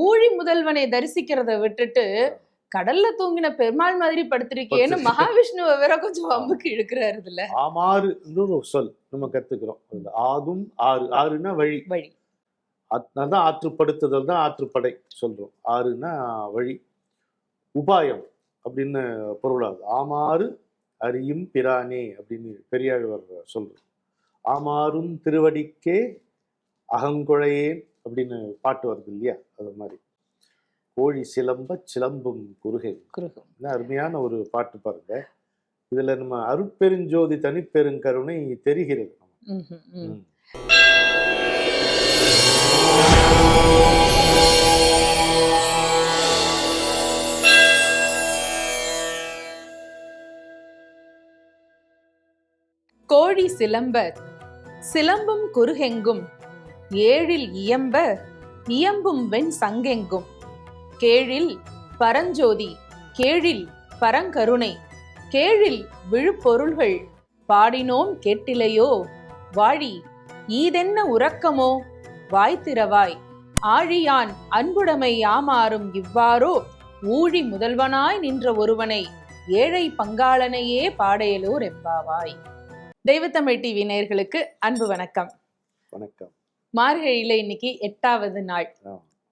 ஊழி முதல்வனை தரிசிக்கிறத விட்டுட்டு கடல்ல தூங்கின பெருமாள் மாதிரி படுத்திருக்கேன்னு படுத்திருக்கேன். மகாவிஷ்ணுவை வேற கொஞ்சம் வம்புக்கு இழுக்கிறாரு இதுல ஆமாறு ஒரு சொல் நம்ம கத்துக்கிறோம். ஆகும் ஆறு ஆறுனா வழி. வழி. அதனால ஆற்றுப்படுத்துதல் தான் ஆற்றுப்படை சொல்றோம். ஆறுனா வழி. உபாயம் அப்படின்னு பொருளாகுது ஆமாறு அறியும் பிரானே அப்படின்னு பெரியாழ்வார் சொல்றோம். ஆமாறும் திருவடிக்கே அகங்குழையேன் அப்படின்னு பாட்டு வருது இல்லையா? அது மாதிரி. கோழி சிலம்ப சிலம்பும் குறுகை. குருகம் என்ன அருமையான ஒரு பாட்டு பாருங்க. இதுல நம்ம அருட்பெருஞ்சோதி தனிப்பெருங்கருணை தெரிகிறது. கோழி சிலம்ப சிலம்பும் குருகெங்கும் ஏழில் இயம்ப இயம்பும் வெண் சங்கெங்கும். கேழில் பரஞ்சோதி கேழில் பரங்கருணை கேழில் விழுப்பொருள்கள் பாடினோம் கேட்டிலையோ? வாழி ஈதென்ன உறக்கமோ? வாய்த்திரவாய் ஆழியான் அன்புடைமை யாமாறும் இவ்வாறோ? ஊழி முதல்வனாய் நின்ற ஒருவனை ஏழை பங்காளனையே பாடையலூர் எம்பாவாய் தெய்வத்தமிழ் டிவி நேர்களுக்கு அன்பு வணக்கம். வணக்கம். மார்கழியில இன்னைக்கு எட்டாவது நாள்.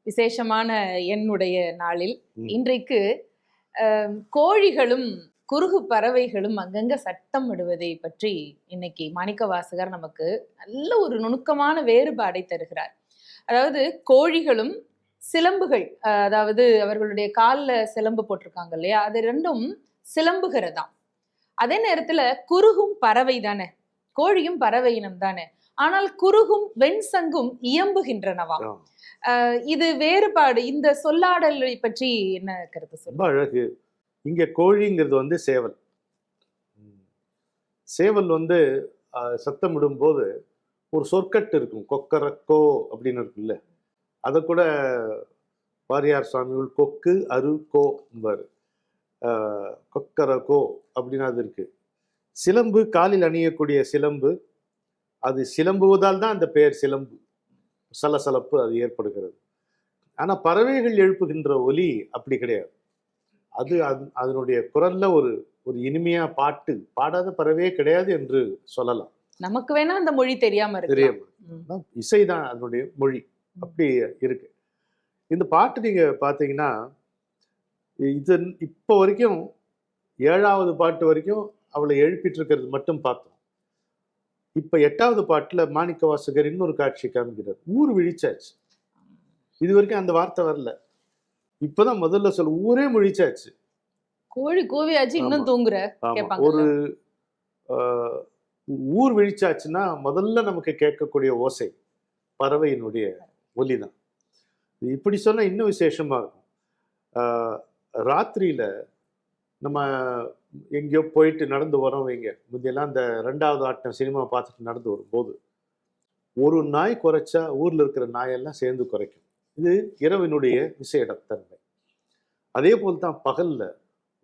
விசேஷமான என்னுடைய நாளில். இன்றைக்கு கோழிகளும் குறுகு பறவைகளும் அங்கங்க சட்டம் விடுவதை பற்றி இன்னைக்கு மாணிக்க வாசகர் நமக்கு நல்ல ஒரு நுணுக்கமான வேறுபாடை தருகிறார். அதாவது கோழிகளும் சிலம்புகள் அதாவது அவர்களுடைய கால்ல சிலம்பு போட்டிருக்காங்க இல்லையா? அது ரெண்டும் சிலம்புகிறதாம் அதே நேரத்துல குறுகும் பறவை தானே? கோழியும் பறவை இனம் தானே ஆனால் குறுகும் வெண்சங்கும். அஹ், இது வேறுபாடு. இந்த சொல்லாடலை பற்றி என்ன கருத்து ரொம்ப அழகு. இங்க கோழிங்கிறது வந்து சேவல். சேவல் வந்து சத்தமிடும் போது ஒரு சொற்கட்டு இருக்கும். கொக்கரக்கோ அப்படின்னு இருக்குல்ல அதை கூட வாரியார் சுவாமிகள் கொக்கு அரு கோ என்பார். கொக்கரக்கோ அப்படின்னு அது இருக்கு. சிலம்பு காலில் அணியக்கூடிய சிலம்பு அது சிலம்புவதால் தான் அந்த பெயர் சிலம்பு சலசலப்பு அது ஏற்படுகிறது. ஆனா பறவைகள் எழுப்புகின்ற ஒலி அப்படி கிடையாது. அது அது- அதனுடைய குரல்ல ஒரு ஒரு இனிமையா பாட்டு பாடாத பறவையே கிடையாது என்று சொல்லலாம். நமக்கு வேணா அந்த மொழி தெரியாம தெரியும் இசைதான் அதனுடைய மொழி. அப்படி இருக்கு. இந்த பாட்டு நீங்க பாத்தீங்கன்னா இது இப்போ வரைக்கும் ஏழாவது பாட்டு வரைக்கும் அவளை எழுப்பிட்டு இருக்கிறது மட்டும் பார்த்தோம். இப்ப எட்டாவது பாட்டுல மாணிக்க வாசகர் இன்னொரு காட்சி காமிக்கிறார். ஊர் விழிச்சாச்சு. இது வரைக்கும் அந்த வார்த்தை வரல. இப்பதான் முதல்ல சொல்ல ஊரே முழிச்சாச்சு. கோழி கூவியாச்சு இன்னும். தூங்குற. ஒரு ஆஹ், ஊர் விழிச்சாச்சுன்னா முதல்ல நமக்கு கேட்கக்கூடிய ஓசை பறவையினுடைய ஒலி தான் இப்படி சொன்னா இன்னும் விசேஷமா இருக்கும். ராத்திரியில நம்ம எங்கேயோ போயிட்டு நடந்து வரோம் வைங்க. முந்தையெல்லாம் அந்த ரெண்டாவது ஆட்டம் சினிமா பார்த்துட்டு நடந்து வரும்போது ஒரு நாய் குறைச்சா ஊரில் இருக்கிற நாயெல்லாம் சேர்ந்து குறைக்கும். இது இரவினுடைய விசேடத்தன்மை. அதே போல் தான் பகலில்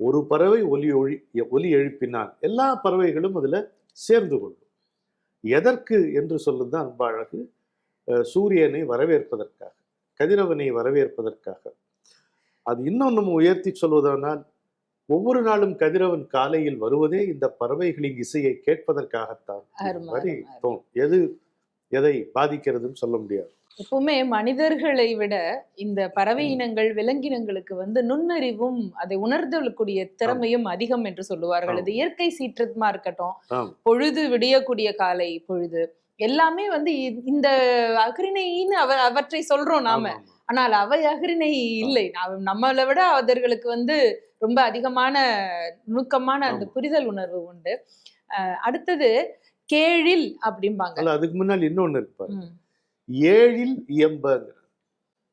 ஒரு பறவை ஒலி ஒளி ஒலி எழுப்பினால் எல்லா பறவைகளும் அதில் சேர்ந்து கொள்ளும். எதற்கு என்று சொல்லுதான் அன்பழகு அழகு. சூரியனை வரவேற்பதற்காக கதிரவனை வரவேற்பதற்காக. அது இன்னும் நம்ம உயர்த்தி சொல்வதானால் ஒவ்வொரு நாளும் கதிரவன் காலையில் வருவதே இந்த பறவைகளின் இசையை கேட்பதற்காகத்தான். மாதிரி. தோணும் எது எதை பாதிக்கிறதுன்னு சொல்ல முடியாது. எப்பவுமே மனிதர்களை விட இந்த பறவை இனங்கள் விலங்கினங்களுக்கு வந்து நுண்ணறிவும் அதை உணர்தலுக்குரிய திறமையும் அதிகம் என்று சொல்லுவார்கள். அது இயற்கை சீற்றமா இருக்கட்டும். பொழுது விடியக்கூடிய காலை பொழுது எல்லாமே வந்து இந்த அகிரிணைன்னு அவ அவற்றை சொல்றோம் நாம. ஆனால் அவை அகிரிணை இல்லை. நம்மளை விட அவர்களுக்கு வந்து ரொம்ப அதிகமான நுணுக்கமான அந்த. புரிதல் உணர்வு உண்டு. அடுத்தது கேழில் அப்படிம்பாங்க. அதுக்கு முன்னால் இன்னொன்னு இருக்கு. ஏழில் இயம்பங்கிற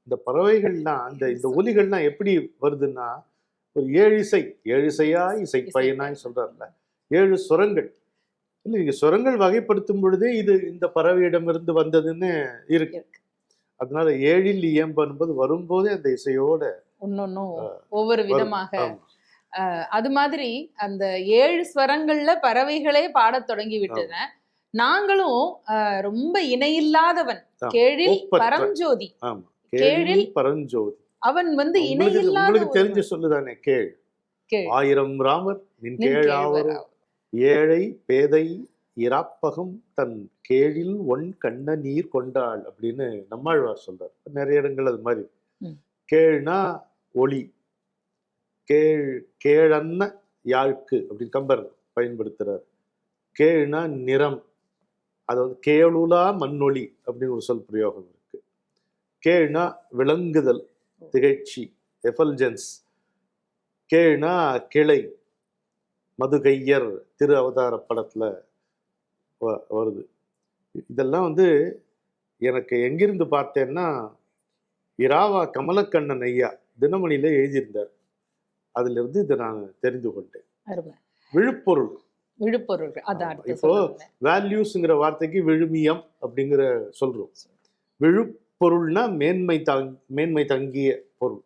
இந்த பறவைகள்லாம் இந்த இந்த ஒலிகள்லாம் எப்படி வருதுன்னா ஒரு ஏழு இசை. ஏழு இசையாய் இசை பயனாய் சொல்றாருல. ஏழு சுரங்கள். இல்லை நீங்க சுரங்கள் வகைப்படுத்தும் பொழுதே இது இந்த பறவையிடமிருந்து வந்ததுன்னு இருக்கு. அதனால ஏழில் இயம்பு என்பது வரும்போதே அந்த இசையோட ஒன்னொன்னும் ஒவ்வொரு. விதமாக. அது மாதிரி அந்த ஏழு ஸ்வரங்கள்ல பறவைகளே பாடத் தொடங்கி விட்டன நாங்களும் ரொம்ப இணையில்லாதவன். கேழில். பரஞ்சோதி கேழில் பரஞ்சோதி அவன் வந்து இணையில்லாத தெரிஞ்ச சொல்லுதானே கேள் கேள். ஆயிரம் ராமர் நின் கேழாவரும். ஏழை பேதை இராப்பகம் தன் கேழில் ஒன் கண்ண நீர் கொண்டாள் அப்படின்னு நம்மாழ்வார் சொல்றார். நிறைய இடங்கள் அது மாதிரி. கேழ்னா ஒளி. கேழ் கேழன்ன யாழ்க்கு அப்படின்னு கம்பர் பயன்படுத்துறார். கேழ்னா நிறம். அது வந்து கேளுலா மண்ணொளி அப்படின்னு ஒரு சொல் பிரயோகம் இருக்கு. கேழ்னா விளங்குதல் திகழ்ச்சி எஃபல்ஜென்ஸ் கேழ்னா கிளை. மதுகையர் திரு அவதார படத்துல வருது. இதெல்லாம் வந்து எனக்கு எங்கிருந்து பார்த்தேன்னா இராவா கமலக்கண்ணன் ஐயா தினமணியில எழுதியிருந்தார். அதுல இருந்து இதை நான் தெரிந்து கொண்டேன். விழுப்பொருள். அதான். அடுத்து இப்போ வேல்யூஸ்ங்கிற வார்த்தைக்கு விழுமியம் அப்படிங்கிற சொல்றோம். விழுப்பொருள்னா மேன்மை தாங் மேன்மை தங்கிய பொருள்.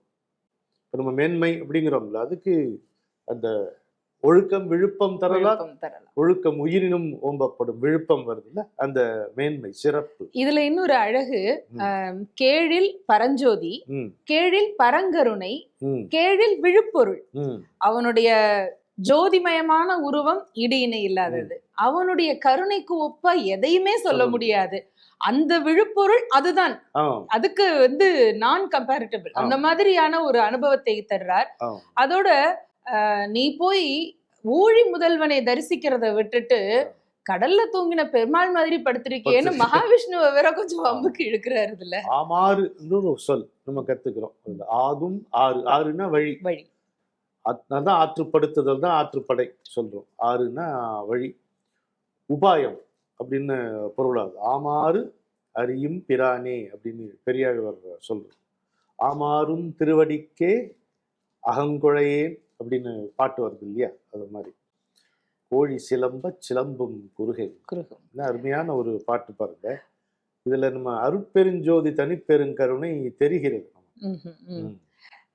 இப்போ நம்ம மேன்மை அப்படிங்கிறோம்ல அதுக்கு அந்த ஒழுக்கம் விழுப்பம் தரலாம். ஒழுக்கம் உயிரினும் ஓம்பப்படும். விழுப்பம் வருதுல்ல? அந்த மேன்மை சிறப்பு. இதுல இன்னொரு அழகு கேழில் பரஞ்சோதி கேழில் பரங்கருணை கேழில் விழுப்பொருள். அவனுடைய ஜோதிமயமான உருவம் இடு இணை இல்லாதது. அவனுடைய கருணைக்கு ஒப்ப எதையுமே சொல்ல முடியாது. அந்த விழுப்பொருள் அதுதான். அதுக்கு வந்து நான் கம்பேரிட்டபிள். அந்த மாதிரியான ஒரு அனுபவத்தை தர்றார். அதோட நீ போய் ஊழி முதல்வனை தரிசிக்கிறத விட்டுட்டு கடல்ல தூங்கின பெருமாள் மாதிரி படுத்திருக்கேன்னு படுத்திருக்கேன். மகாவிஷ்ணுவை வேற கொஞ்சம் வம்புக்கு இழுக்கிறாரு இதுல. ஆமாறு. ஒரு சொல் நம்ம கத்துக்கிறோம். ஆகும் ஆறு. ஆறுனா வழி. வழி. அத்- அதான் ஆற்றுப்படுத்துதல் தான் ஆற்றுப்படை சொல்றோம். ஆறுனா வழி. உபாயம் அப்படின்னு பொருளாகுது ஆமாறு அறியும் பிரானே அப்படின்னு பெரியாழ்வார் சொல்றோம். ஆமாறும் திருவடிக்கே அகங்குழையேன் அப்படின்னு பாட்டு வருது இல்லையா? அது மாதிரி. கோழி சிலம்ப சிலம்பும் குறுகை. குருகம் என்ன அருமையான ஒரு பாட்டு பாருங்க. இதுல நம்ம அருட்பெருஞ்சோதி தனிப்பெருங்கருணை தெரிகிறது.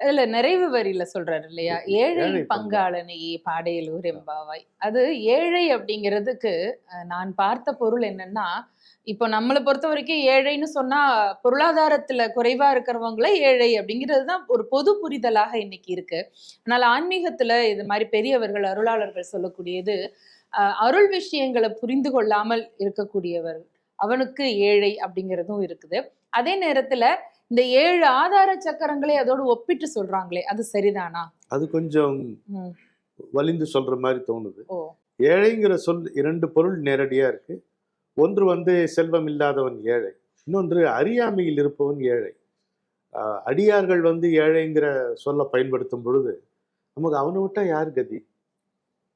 அதுல நிறைவு வரியில சொல்றாரு இல்லையா? ஏழை பங்காளனையே பாடையலூர் எம்பாவாய் அது ஏழை அப்படிங்கிறதுக்கு நான் பார்த்த பொருள் என்னன்னா இப்போ நம்மளை பொறுத்த வரைக்கும் ஏழைன்னு சொன்னா பொருளாதாரத்துல குறைவா இருக்கிறவங்கள ஏழை அப்படிங்கிறது தான் ஒரு பொது புரிதலாக இன்னைக்கு இருக்கு. ஆனால் ஆன்மீகத்துல இது மாதிரி பெரியவர்கள் அருளாளர்கள் சொல்லக்கூடியது அருள் விஷயங்களை புரிந்து கொள்ளாமல் இருக்கக்கூடியவர் அவனுக்கு ஏழை அப்படிங்கிறதும் இருக்குது. அதே நேரத்துல இந்த ஏழு ஆதார சக்கரங்களை அதோடு ஒப்பிட்டு சொல்றாங்களே அது சரிதானா? அது கொஞ்சம். வலிந்து சொல்ற மாதிரி தோணுது. ஏழைங்கிற சொல் இரண்டு பொருள் நேரடியா இருக்கு. ஒன்று வந்து செல்வம் இல்லாதவன் ஏழை இன்னொன்று அறியாமையில் இருப்பவன் ஏழை. அடியார்கள் வந்து ஏழைங்கிற சொல்ல பயன்படுத்தும் பொழுது நமக்கு அவனை விட்டா யார் கதி?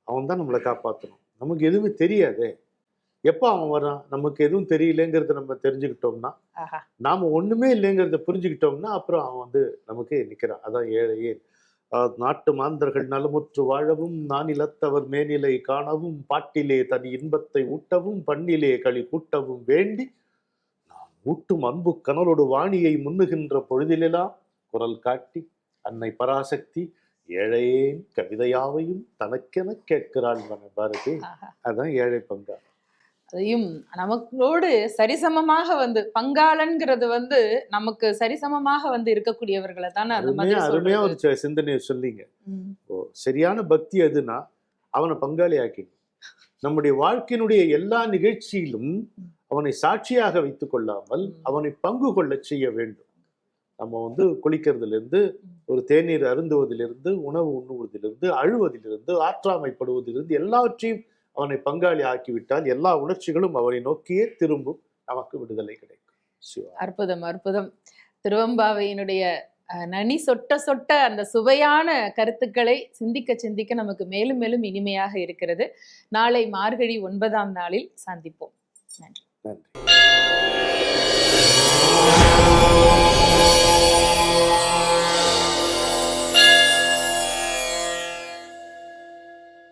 அவன் தான் நம்மளை காப்பாற்றணும் நமக்கு எதுவுமே தெரியாதே. எப்போ அவன் வரான் நமக்கு எதுவும் தெரியலங்கிறத நம்ம தெரிஞ்சுக்கிட்டோம்னா நாம ஒண்ணுமே இல்லைங்கிறத புரிஞ்சுக்கிட்டோம்னா அப்புறம் அவன் வந்து நமக்கு நிக்கிறான். அதான் ஏழையே நாட்டு மாந்தர்கள் நலமுற்று வாழவும் நானிலத்தவர் மேனிலை காணவும் பாட்டிலே தனி இன்பத்தை ஊட்டவும் பண்ணிலே களி கூட்டவும் வேண்டி நாம் ஊட்டும் அன்பு கனலோடு வாணியை முன்னுகின்ற பொழுதிலெல்லாம் குரல் காட்டி அன்னை பராசக்தி ஏழையேன் கவிதையாவையும் தனக்கென கேட்கிறாள் பாரதி. அதான் ஏழை பங்கா அதையும் நமக்கோடு சரிசமமாக வந்து பங்காளன்கிறது வந்து நமக்கு சரிசமமாக வந்து இருக்கக்கூடியவர்களை தானே அந்த மாதிரி அருமையா ஒரு சிந்தனையை சொல்லிங்க. சரியான பக்தி எதுனா அவனை பங்காளி ஆக்கிடும் நம்முடைய வாழ்க்கையினுடைய எல்லா நிகழ்ச்சியிலும் அவனை சாட்சியாக வைத்துக் கொள்ளாமல். அவனை பங்கு கொள்ளச் செய்ய வேண்டும். நம்ம வந்து குளிக்கிறதுலேருந்து ஒரு தேநீர் அருந்துவதிலிருந்து உணவு உண்ணுவதிலிருந்து அழுவதிலிருந்து ஆற்றாமைப்படுவதிலிருந்து எல்லாவற்றையும் அவனை பங்காளி ஆக்கிவிட்டால் எல்லா உணர்ச்சிகளும் அவனை நோக்கியே திரும்பும். நமக்கு விடுதலை கிடைக்கும். அற்புதம் அற்புதம். திருவம்பாவையினுடைய நனி சொட்ட சொட்ட அந்த சுவையான கருத்துக்களை சிந்திக்க சிந்திக்க நமக்கு மேலும் மேலும் இனிமையாக இருக்கிறது. நாளை மார்கழி ஒன்பதாம் நாளில் சந்திப்போம். நன்றி. நன்றி.